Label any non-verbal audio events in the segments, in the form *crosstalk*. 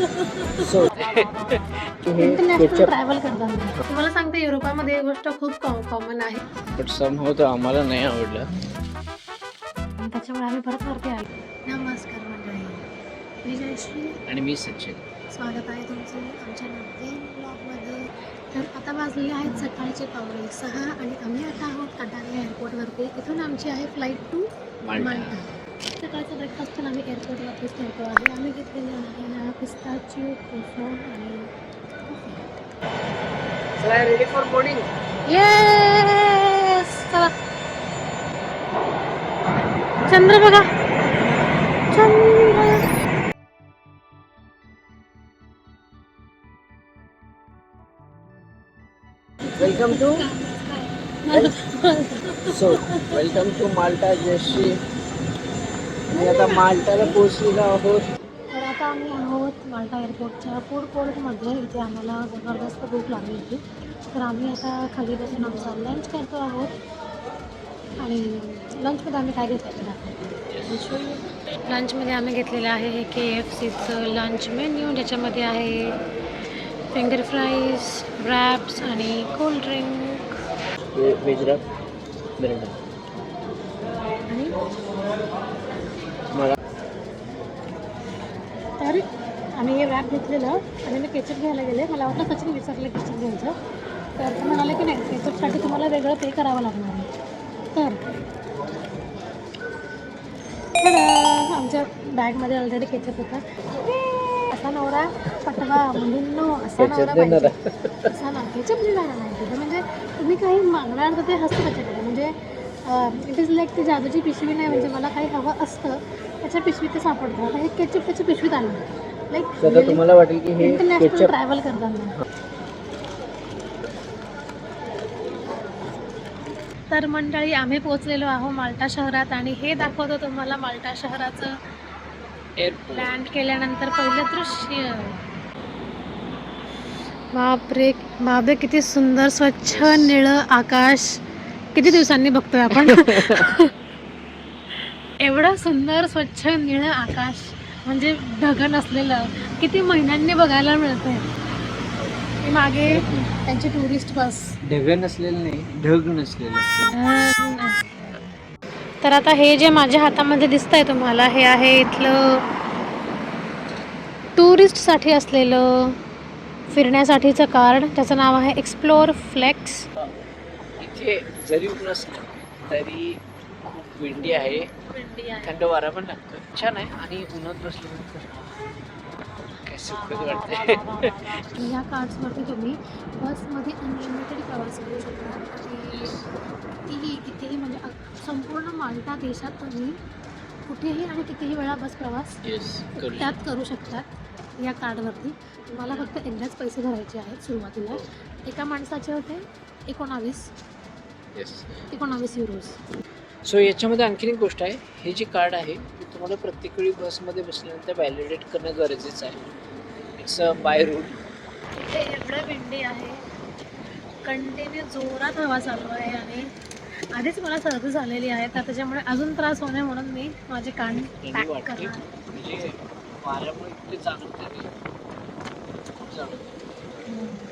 So travel करताना तुम्हाला सांगते युरोपामध्ये ही गोष्ट खूप कॉमन आहे. बट सम होतं आम्हाला नाही आवडलं. त्याच्यामुळे आम्ही परत वरती आलो. नमस्कार मंडळी. मी जयश्री. आणि मी सचिन. स्वागत आहे तुमचं आमच्या नवीन ब्लॉगमध्ये तर आता वाजलेले आहेत सकाळचे पावणे सहा आणि आम्ही आता आहोत कटारी एअरपोर्टवरती इथून आमची आहे फ्लाईट टू माल्टा. सकाळचा ब्रेकफास्ट पण आम्ही एअरपोर्टवरतीच ठेवतो आहे आम्ही घेतलेले आहे पिस्ताची कोफोन आणि रेडी फॉर बोर्डिंग येस चला. चंद्र बघा. चंद्र. Welcome to so welcome to Malta Jayashree मी आता माल्टाला पोहोचलेलो आहोत. तर आता आम्ही आहोत माल्टा एअरपोर्टच्या फूड कोर्टमध्ये. इथे आम्हाला जबरदस्त भूक लागली होती. तर आम्ही आता खाली बसून आमचा लंच करतो आहोत. आणि लंचमध्ये आम्ही काय घेतलं ते दाखवतो लंचमध्ये आम्ही घेतलेलं आहे हे के एफ सीचं लंच मेन्यू ज्याच्यामध्ये आहे फिंगर फ्राईज रॅप्स आणि cold drink veg wrap bread आणि मला तर रॅप घेतलेलं आणि मी केचप घ्यायला गेले. मला वाटलं सचिन विचारलं केचप घ्यायचं. तर ते म्हणाले की नाही केचपसाठी तुम्हाला वेगळं पे करावं लागणार आहे. तर! आमच्या बॅगमध्ये ऑलरेडी केचप होता. असा नवरा पटवा मुलींनो असा नवरा पाहिजे. असा ना केचप देणार नाही. तिथे म्हणजे तुम्ही काही मागणार तर ते हसतं त्याच्याकडे. म्हणजे इट इज लाईक ती जादूची पिशवी नाही म्हणजे मला काही हवं असतं त्याच्या पिशवीत ते सापडतं. आता हे केचप त्याच्या पिशवीत आलं. लाईक तुम्हाला वाटेल की हे इंटरनॅशनल ट्रॅव्हल करताना तर मंडळी आम्ही पोहोचलेलो आहोत माल्टा शहरात आणि हे दाखवतो तुम्हाला माल्टा शहराचं एअरपोर्ट लँड केल्यानंतर पहिलं दृश्य. बापरे बापरे किती सुंदर स्वच्छ निळं आकाश. किती दिवसांनी बघतोय आपण? *laughs* एवढं सुंदर स्वच्छ निळं आकाश. म्हणजे ढग नसलेलं किती महिन्यांनी बघायला मिळतंय. ही मागे त्यांची टुरिस्ट बस ढग नसलेलं नाही ढग नसलेलं. तर आता हे जे माझ्या हातामध्ये दिसतंय तुम्हाला हे आहे इथलं टुरिस्टसाठी असलेलं फिरण्यासाठीचं कार्ड त्याचं नाव आहे एक्सप्लोर फ्लेक्स इथे जरी ऊन असलं तरी विंडी आहे. थंड वारा पण लागतो. छान आहे. आणि उन्हात बसल्यानंतर काय सुखद वाटते या कार्ड्सवरती तुम्ही बसमध्ये अनलिमिटेड प्रवास करू शकता. कितीही कितीही म्हणजे संपूर्ण माल्टा देशात तुम्ही कुठेही आणि कितीही वेळा बस प्रवास त्यात करू शकतात या कार्डवरती तुम्हाला फक्त एकदाच पैसे भरायचे आहेत सुरुवातीला. एका माणसाचे होते एकोणावीस. एकोणावीस युरोज सो याच्यामध्ये आणखीन एक गोष्ट आहे. हे जे कार्ड आहे ते तुम्हाला प्रत्येक वेळी बसमध्ये बसल्यानंतर व्हॅलिडेट करणं गरजेचं आहे. इट्स अ बाय रूल इथे एवढं विंडी आहे. कंटिन्यू जोरात हवा चालू आहे आणि आधीच मला सर्दी झालेली आहे. तर त्याच्यामुळे अजून त्रास होणे म्हणून मी माझे कान पॅक करणार म्हणजे.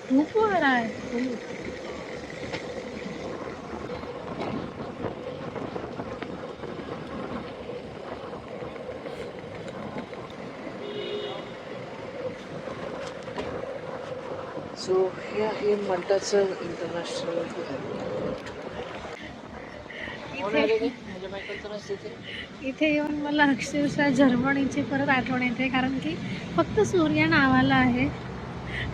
खूप वारा आहे. खूप. सो हे मल्टाचं इंटरनॅशनल इथे? येऊन मला अक्षरशः जर्मनीची परत आठवण येते कारण की फक्त सूर्य नावाला आहे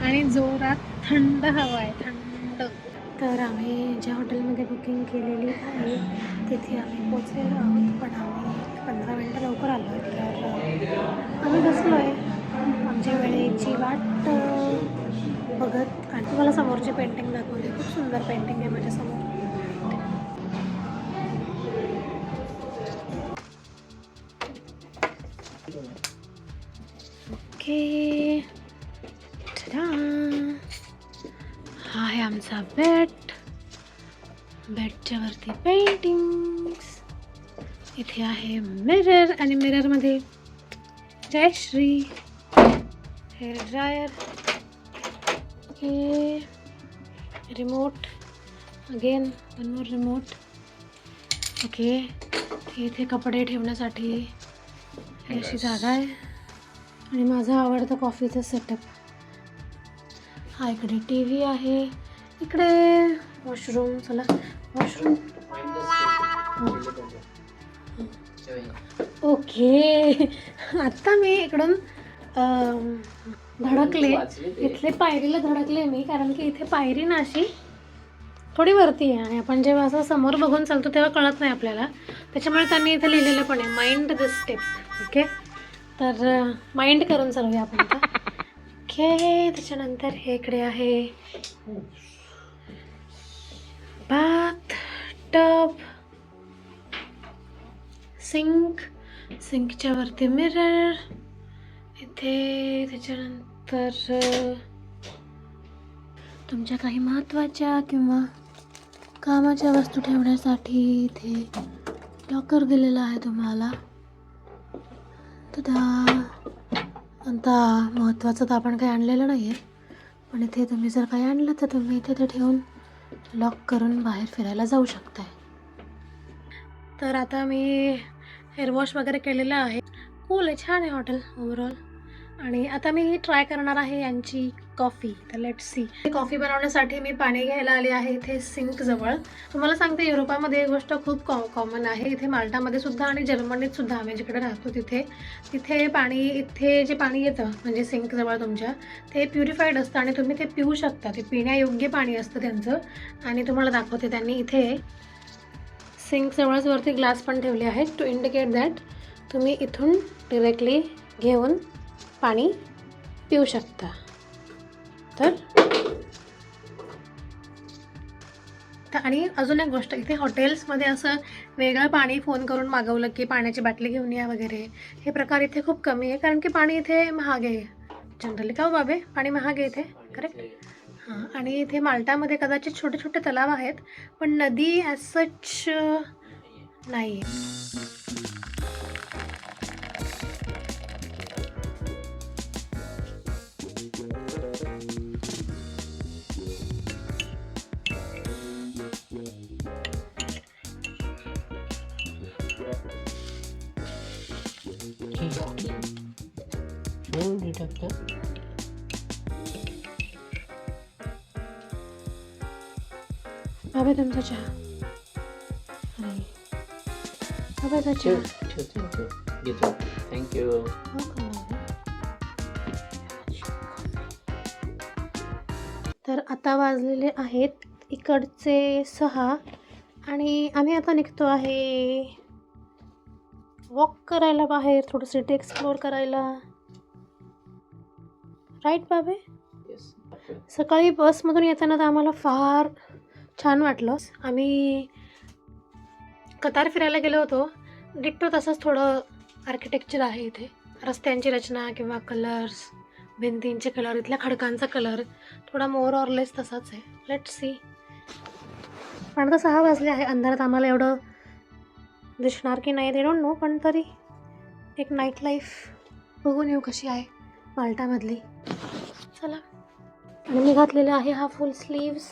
आणि जोरात थंड हवा आहे थंड. तर आम्ही ज्या हॉटेलमध्ये बुकिंग केलेली आहे तिथे आम्ही पोचलेलो आहोत. पण आम्ही पंधरा मिनटं लवकर आलो आहे तर आम्ही बसलो आहे. आमच्या वेळेची वाट बघत. आणि तुम्हाला समोरची पेंटिंग दाखवली खूप सुंदर पेंटिंग आहे माझ्यासमोर. ओके. हा आहे आमचा बेड बेडच्या वरती पेंटिंग्स इथे आहे मिरर आणि मिररमध्ये Jayashree. Hair dryer okay. Remote again one more remote okay इथे कपडे ठेवण्यासाठी अशी जागा आहे. आणि माझा आवडता कॉफीचा सेटअप हा इकडे टी व्ही आहे. इकडे वॉशरूम चला वॉशरूम ओके आत्ता मी इकडून धडकले. इथले पायरीला धडकले मी कारण की इथे पायरी ना अशी थोडी वरती आहे. आणि आपण जेव्हा असं समोर बघून चालतो तेव्हा कळत नाही आपल्याला. त्याच्यामुळे त्यांनी इथे लिहिलेलं पण आहे माइंड द स्टेप ओके तर माइंड करून चालूया आपण ओके त्याच्यानंतर हे इकडे आहे. बाथ टब सिंक सिंकच्या वरती मिरर ते त्याच्यानंतर तुमच्या काही महत्त्वाच्या किंवा कामाच्या वस्तू ठेवण्यासाठी इथे लॉकर दिलेला आहे तुम्हाला. तर आता महत्त्वाचं तर आपण काही आणलेलं नाही आहे पण इथे तुम्ही जर काही आणलं तर तुम्ही इथे ते ठेवून लॉक करून बाहेर फिरायला जाऊ शकताय. तर आता मी हेअर वॉश वगैरे केलेलं आहे. कूल आहे छान आहे हॉटेल ओवरऑल आणि आता मी ट्राय करणार आहे यांची कॉफी तर लेट सी कॉफी बनवण्यासाठी मी पाणी घ्यायला आले आहे इथे सिंक जवळ. तुम्हाला सांगते युरोपामध्ये ही गोष्ट खूप कॉ कॉमन आहे. इथे माल्टामध्ये सुद्धा आणि जर्मनीत सुद्धा आम्ही जिकडे राहतो तिथे तिथे पाणी इथे जे पाणी येतं म्हणजे सिंक जवळ तुमच्या ते प्युरिफाईड असतं आणि तुम्ही ते पिऊ शकता. ते पिण्यायोग्य पाणी असतं त्यांचं. आणि तुम्हाला दाखवते त्यांनी इथे सिंक जवळच वरती ग्लास पण ठेवले आहेत टू इंडिकेट दॅट तुम्ही इथून डिरेक्टली घेऊन पाणी पिऊ शकता. तर? आणि अजून एक गोष्ट इथे हॉटेल्समध्ये असं वेगळं पाणी फोन करून मागवलं की पाण्याची बाटली घेऊन या वगैरे हे प्रकार इथे खूप कमी आहे कारण की पाणी इथे महाग आहे. जनरली का हो बाबे? पाणी महाग आहे इथे करेक्ट हां आणि इथे माल्टामध्ये कदाचित छोटे छोटे तलाव आहेत पण नदी ॲज सच नाही आहे बाबा तुमचा चहा. अरे बाबाचा चहा. घेतो. थँक्यू तर आता वाजलेले आहेत इकडचे सहा. आणि आम्ही आता निघतो आहे. वॉक करायला बाहेर थोडं सिटी एक्सप्लोअर करायला. Right babe? येस सकाळी बसमधून येताना तर आम्हाला फार छान वाटलं. आम्ही कतार फिरायला गेलो होतो. डिट्टो तसंच थोडं आर्किटेक्चर आहे इथे. रस्त्यांची रचना किंवा कलर्स भिंतींचे कलर इथल्या खडकांचा कलर थोडा मोर ऑरलेस तसाच आहे. लेट सी पण आता सहा वाजले आहे. अंधारात आम्हाला एवढं दिसणार की नाही ते डोंट नो पण तरी एक नाईट लाईफ बघून येऊ कशी आहे. माल्टामधली. चला. आणि मी घातलेला आहे हा फुल स्लीव्स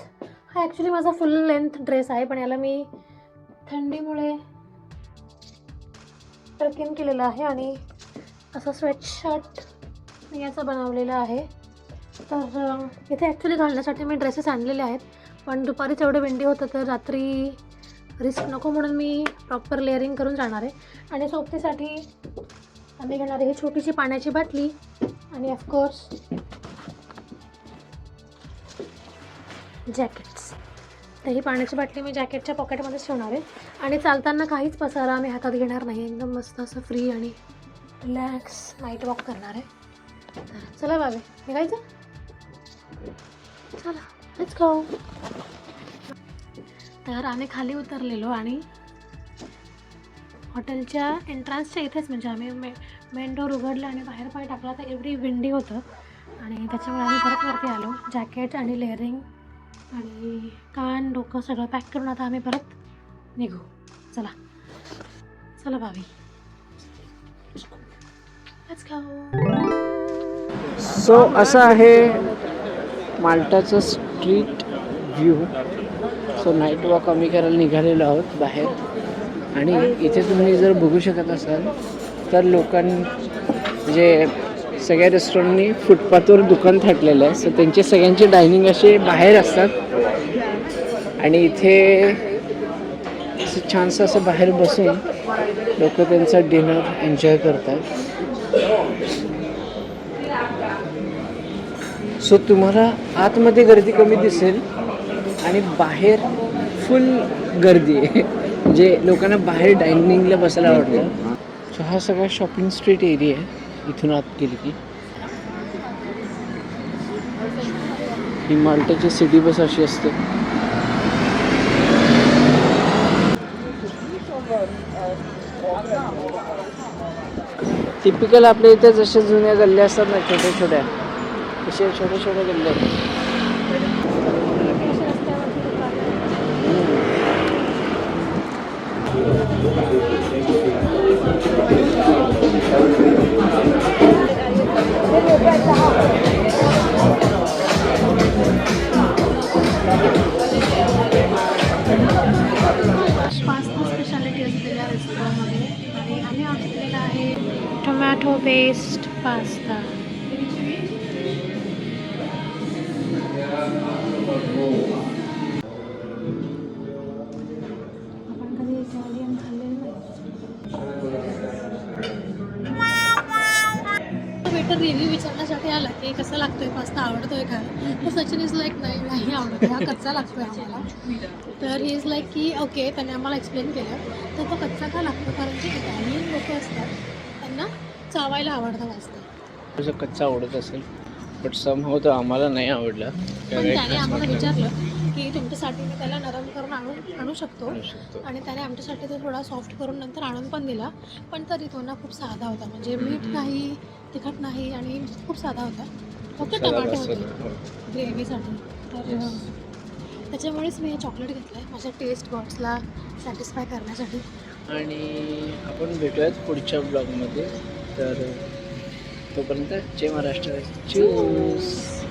हा ॲक्च्युली माझा फुल लेंथ ड्रेस आहे पण याला मी थंडीमुळे टर्किन केलेलं आहे आणि असं स्वेटशर्ट मी याचं बनवलेलं आहे. तर इथे ॲक्च्युली घालण्यासाठी मी ड्रेसेस आणलेले आहेत पण दुपारी एवढं विंडी होतं तर रात्री रिस्क नको म्हणून मी प्रॉपर लेअरिंग करून जाणार आहे. आणि सोबतीसाठी आम्ही घेणार आहे ही छोटीशी पाण्याची बाटली. आणि ऑफकोर्स जॅकेट्स तर ही पाण्याची बाटली मी जॅकेटच्या पॉकेटमध्येच ठेवणार आहे. आणि चालताना काहीच पसारा आम्ही हातात घेणार नाही. एकदम मस्त असं फ्री आणि रिलॅक्स नाईट वॉक करणार आहे. तर चला बाबे निघायचं? चला लेट्स गो तर आम्ही खाली उतरलेलो आणि हॉटेलच्या एंट्रन्सच्या इथेच म्हणजे आम्ही मेन डोर उघडला आणि बाहेर पाय टाकला तर एवढी विंडी होतं. आणि त्याच्यामुळे आम्ही परत वरती आलो. जॅकेट आणि लेअरिंग आणि कान डोकं सगळं पॅक करून आता आम्ही परत निघू. चला. चला भावी लेट्स गो सो असं आहे माल्टाचं street view so night walk आम्ही करायला निघालेलो आहोत बाहेर. आणि इथे तुम्ही जर बघू शकत असाल तर लोकांनी म्हणजे सगळ्या रेस्टॉरंटनी फुटपाथवर दुकान थाटलेलं आहे. सो त्यांचे सगळ्यांचे डायनिंग असे बाहेर असतात. आणि इथे असं छानसं असं बाहेर बसून लोक त्यांचा डिनर एन्जॉय करतात. सो तुम्हाला आतमध्ये गर्दी कमी दिसेल आणि बाहेर फुल गर्दी. आहे *laughs* म्हणजे लोकांना बाहेर डायनिंगला बसायला आवडतं. सो हा सगळा शॉपिंग स्ट्रीट एरिया आहे इथून आत गेली की. ही माल्टाची सिटी बस अशी असते. टिपिकल आपल्या इथे जसे जुन्या गल्ल्या असतात ना छोट्या छोट्या तसे छोट्या छोट्या गल्ल्या आहेत. Tomato based pasta. आपण आला की कसा लागतोय पास्ता आवडतोय का? तर सचिन इज लाईक नाही नाही आवडत हा कच्चा लागतोय आम्हाला. तर ही इज लाईक की ओके त्याने आम्हाला एक्सप्लेन केलं. तर तो कच्चा का लागतो? कारण की इटालियन लोक असतात त्यांना चावायला आवडतं पास्ता. जर कच्चा आवडत असेल बट सम हो तर आम्हाला नाही आवडला. पण त्याने आम्हाला विचारलं की तुमच्यासाठी मी त्याला नरम करून आणून आणू शकतो? आणू शकतो. आणि त्याने आमच्यासाठी तो थोडा सॉफ्ट करून नंतर आणून पण दिला. पण तरी तो ना खूप साधा होता. म्हणजे मीठ नाही तिखट नाही आणि खूप साधा होता. फक्त टमाटे. होते. ग्रेव्हीसाठी. तर त्याच्यामुळेच मी हे चॉकलेट घेतलं आहे माझ्या टेस्ट बॉक्सला सॅटिस्फाय करण्यासाठी. आणि आपण भेटूयात पुढच्या ब्लॉगमध्ये तर तोपर्यंत जय महाराष्ट्र. चूस